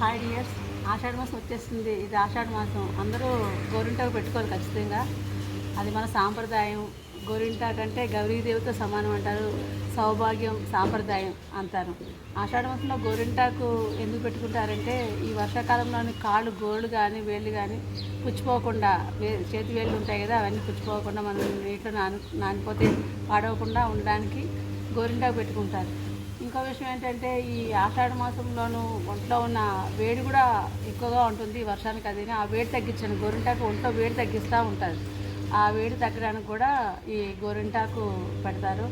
Hi dears ఆషాఢ మాసం వచ్చేస్తుంది. ఇది ఆషాఢ మాసం. అందరూ గోరింటాకు పెట్టుకోవాలి ఖచ్చితంగా. అది మన సాంప్రదాయం. గోరింటాకు అంటే గౌరీదేవితో సమానం అంటారు. సౌభాగ్యం సాంప్రదాయం అంటారు. ఆషాఢ మాసంలో గోరింటాకు ఎందుకు పెట్టుకుంటారంటే ఈ వర్షాకాలంలోని కాళ్ళు గోళ్ళు కానీ వేళ్ళు కానీ పుచ్చిపోకుండా వే చేతి వేళ్ళు ఉంటాయి కదా అవన్నీ పుచ్చిపోకుండా మనం నీటిలో నాని నానిపోతే పాడవకుండా ఉండడానికి గోరింటాకు పెట్టుకుంటారు. ఇంకో విషయం ఏంటంటే ఈ ఆషాఢ మాసంలోనూ ఒంట్లో ఉన్న వేడి కూడా ఎక్కువగా ఉంటుంది వర్షానికి అది. ఆ వేడి తగ్గించండి. గోరింటాకు ఒంట్లో వేడి తగ్గిస్తూ ఉంటుంది ఆ వేడి తగ్గడానికి కూడా ఈ గోరింటాకు పెడతారు.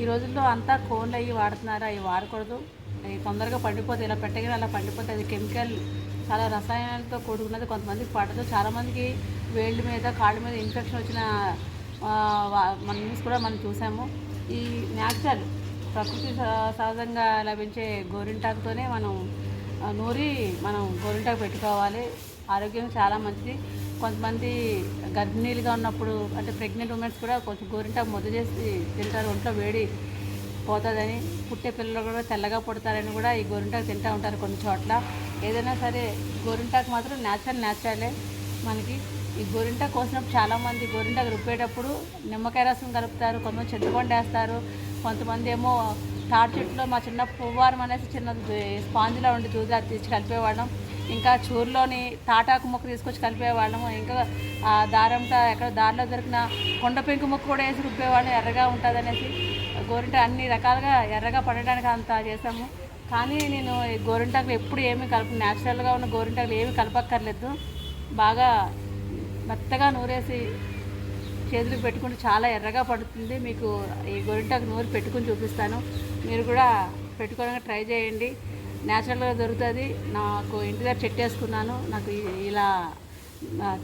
ఈ రోజుల్లో అంతా కోన్లు అవి వాడుతున్నారు? అవి వాడకూడదు. అవి తొందరగా పండిపోతాయి ఇలా పెట్టగానే అలా పండిపోతాయి అది కెమికల్ చాలా రసాయనాలతో కూడుకున్నది. కొంతమందికి పడదు. చాలామందికి వేళ్ళ మీద కాళ్ళ మీద ఇన్ఫెక్షన్ వచ్చిన మన న్యూస్ కూడా మనం చూసాము. ఈ న్యాచురల్ ప్రకృతి సహ- సహజంగా లభించే గోరింటాకుతోనే మనం నూరి మనం గోరింటాకు పెట్టుకోవాలి. ఆరోగ్యం చాలా మంచిది. కొంతమంది గర్భిణీలుగా ఉన్నప్పుడు అంటే ప్రెగ్నెంట్ ఉమెన్స్ కూడా కొంచెం గోరింటాకు ముద్ద చేసి తింటారు ఒంట్లో వేడి పోతుందని. పుట్టే పిల్లలు కూడా తెల్లగా పుడతారని కూడా ఈ గోరింటాకు తింటూ ఉంటారు కొన్ని చోట్ల. ఏదైనా సరే గోరింటాకు మాత్రం న్యాచురల్ న్యాచురలే మనకి. ఈ గోరింట కోసినప్పుడు చాలామంది గోరింటాకు రుబ్బేటప్పుడు నిమ్మకాయ రసం కలుపుతారు కొంతమంది చింతపండు వేస్తారు కొంతమంది ఏమో తాటి చెట్టులో మా చిన్న పువ్వారం అనేసి చిన్న స్పాంజ్లో ఉండి దూది అది తీసి కలిపేవాళ్ళం. ఇంకా చూరులోని తాటాకు ముక్క తీసుకొచ్చి కలిపేవాళ్ళము ఇంకా ఆ దారంతా ఎక్కడ దారిలో దొరికిన కొండ పెంకు ముక్క కూడా వేసి రుబ్బేవాళ్ళం ఎర్రగా ఉంటుంది అనేసి గోరింట అన్ని రకాలుగా ఎర్రగా పడడానికి అంత చేసాము కానీ నేను ఈ గోరింటాకులు ఎప్పుడు ఏమీ కలప న్యాచురల్గా ఉన్న గోరింటాకులు ఏమీ కలపక్కర్లేదు. బాగా మెత్తగా నూరేసి చేతులకు పెట్టుకుంటే చాలా ఎర్రగా పడుతుంది. మీకు ఈ గోరింటాకు నూరి పెట్టుకుని చూపిస్తాను. మీరు కూడా పెట్టుకోవడానికి ట్రై చేయండి. న్యాచురల్గా దొరుకుతుంది. నాకు ఇంటి దగ్గర చెట్టు వేసుకున్నాను. నాకు ఇలా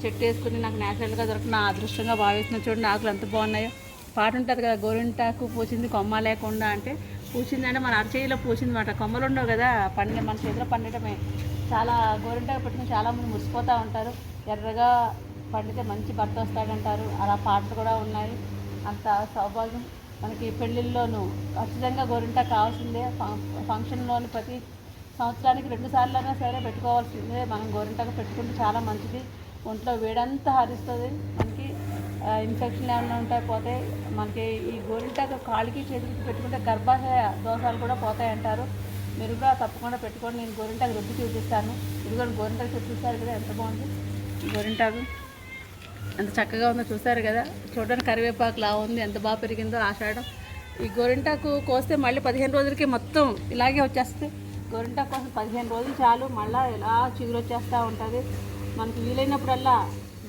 చెట్టు వేసుకుని నాకు న్యాచురల్గా దొరికిన నా అదృష్టంగా భావిస్తున్న చూడండి ఆకులు ఎంత బాగున్నాయో. పాట ఉంటుంది కదా గోరింటాకు పూసింది కొమ్మ లేకుండా అంటే పూసింది అంటే మన అరచేయిలో పూసింది మాట కొమ్మలు ఉండవు కదా పండి మన చేతిలో పండటమే. చాలా గోరింటాకు పెట్టుకుని చాలామంది మురిసిపోతూ ఉంటారు. ఎర్రగా పండితే మంచి భర్త వస్తాడంటారు. అలా పాటలు కూడా ఉన్నాయి. అంత సౌభాగ్యం. మనకి పెళ్ళిళ్ళలోనూ ఖచ్చితంగా గోరింటా కావాల్సిందే. ఫం- ఫంక్షన్లోని ప్రతి సంవత్సరానికి రెండు అయినా సరే పెట్టుకోవాల్సిందే. మనం గోరింటాకు పెట్టుకుంటే చాలా మంచిది. ఒంట్లో వేడంతా హరిస్తుంది. మనకి ఇన్ఫెక్షన్ ఏమైనా ఉంటాయి పోతే మనకి ఈ గోరింటాకు కాళ్ళకి చేతులకి పెట్టుకుంటే గర్భాశయ దోషాలు కూడా పోతాయి అంటారు మీరు కూడా తప్పకుండా పెట్టుకోండి. నేను గోరింటాకు రుద్ది చూపిస్తాను. ఇదిగోండి కూడా గోరింటాకు చూపిస్తారు కదా ఎంత బాగుంది. గోరింటాకు ఎంత చక్కగా ఉందో చూసారు కదా. చూడడానికి కరివేపాకు లా ఉంది ఎంత బాగా పెరిగిందో ఆషాఢం. ఈ గోరింటాకు కోస్తే మళ్ళీ పదిహేను రోజులకి మొత్తం ఇలాగే వచ్చేస్తుంది. గోరింటాకు కోసం పదిహేను రోజులు చాలు మళ్ళీ ఇలా చిగురు వచ్చేస్తూ ఉంటుంది. మనకి వీలైనప్పుడల్లా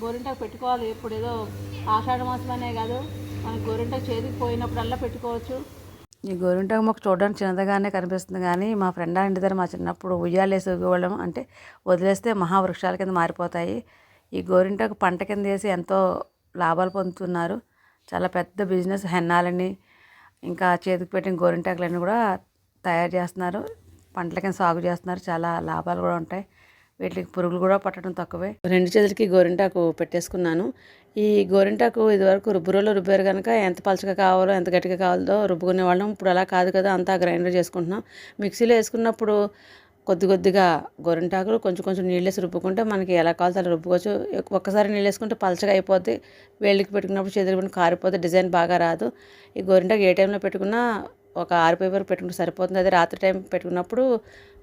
గోరింటాకు పెట్టుకోవాలి ఇప్పుడు ఏదో ఆషాఢ మాసమనే కాదు మనకి గోరింటాకు చేతికి పోయినప్పుడల్లా పెట్టుకోవచ్చు. ఈ గోరింటాకు మాకు చూడడానికి చిన్నదిగానే కనిపిస్తుంది కానీ మా ఫ్రెండ్ ఇంటి దగ్గర మా చిన్నప్పుడు ఉయ్యాలేసి ఊగేవాళ్ళం. అంటే వదిలేస్తే మహావృక్షాల కింద మారిపోతాయి. ఈ గోరింటాకు పంట కింద వేసి ఎంతో లాభాలు పొందుతున్నారు. చాలా పెద్ద బిజినెస్ హెన్నాలని ఇంకా చేతికి పెట్టిన గోరింటాకులన్నీ కూడా తయారు చేస్తున్నారు. పంటల కింద సాగు చేస్తున్నారు. చాలా లాభాలు కూడా ఉంటాయి. వీటికి పురుగులు కూడా పట్టడం తక్కువే. రెండు చేతులకి గోరింటాకు పెట్టేసుకున్నాను. ఈ గోరింటాకు ఇదివరకు రుబ్బురోలో రుబ్బారు కనుక ఎంత పలచగా కావాలో ఎంత గట్టిగా కావాలో రుబ్బుకునే వాళ్ళం. ఇప్పుడు అలా కాదు కదా అంతా గ్రైండర్ చేసుకుంటున్నాం. మిక్సీలో వేసుకున్నప్పుడు కొద్ది కొద్దిగా గోరింటాకులు కొంచెం కొంచెం నీళ్ళేసి రుబ్బుకుంటే మనకి ఎలా కావాలో అలా రుబ్బుకోవచ్చు. ఒక్కసారి నీళ్ళు వేసుకుంటే పలచగా అయిపోద్ది. వేళ్ళకి పెట్టుకున్నప్పుడు చేతులు పెట్టుకుని కారిపోతే డిజైన్ బాగా రాదు. ఈ గోరింటాకు ఏ టైంలో పెట్టుకున్నా ఒక ఆరిపోయే వరకు పెట్టుకుంటే సరిపోతుంది. అదే రాత్రి టైం పెట్టుకున్నప్పుడు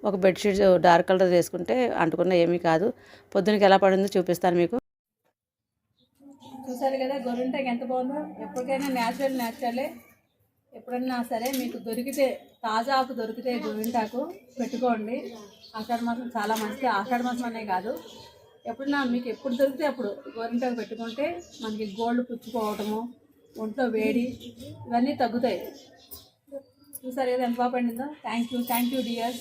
ఒక బెడ్షీట్ డార్క్ కలర్ వేసుకుంటే అంటుకున్న ఏమీ కాదు. పొద్దునకి ఎలా పడిందో చూపిస్తాను మీకు. చూసారు కదా గొర్రెంటాకు ఎంత బాగుందో? ఎప్పటికైనా న్యాచురల్ న్యాచురలే. ఎప్పుడన్నా సరే మీకు దొరికితే తాజా ఆకు దొరికితే గోరింటాకు పెట్టుకోండి. ఆషాఢ మాసం చాలా మంచిది. ఆషాఢ మాసం అనే కాదు. ఎప్పుడన్నా మీకు ఎప్పుడు దొరికితే అప్పుడు గోరింటాకు పెట్టుకుంటే మనకి గోల్డ్ పుచ్చుకోవటము ఒంట్లో వేడి ఇవన్నీ తగ్గుతాయి. చూసారు కదా ఎంత బాగా పండిందో? Thank you thank you dear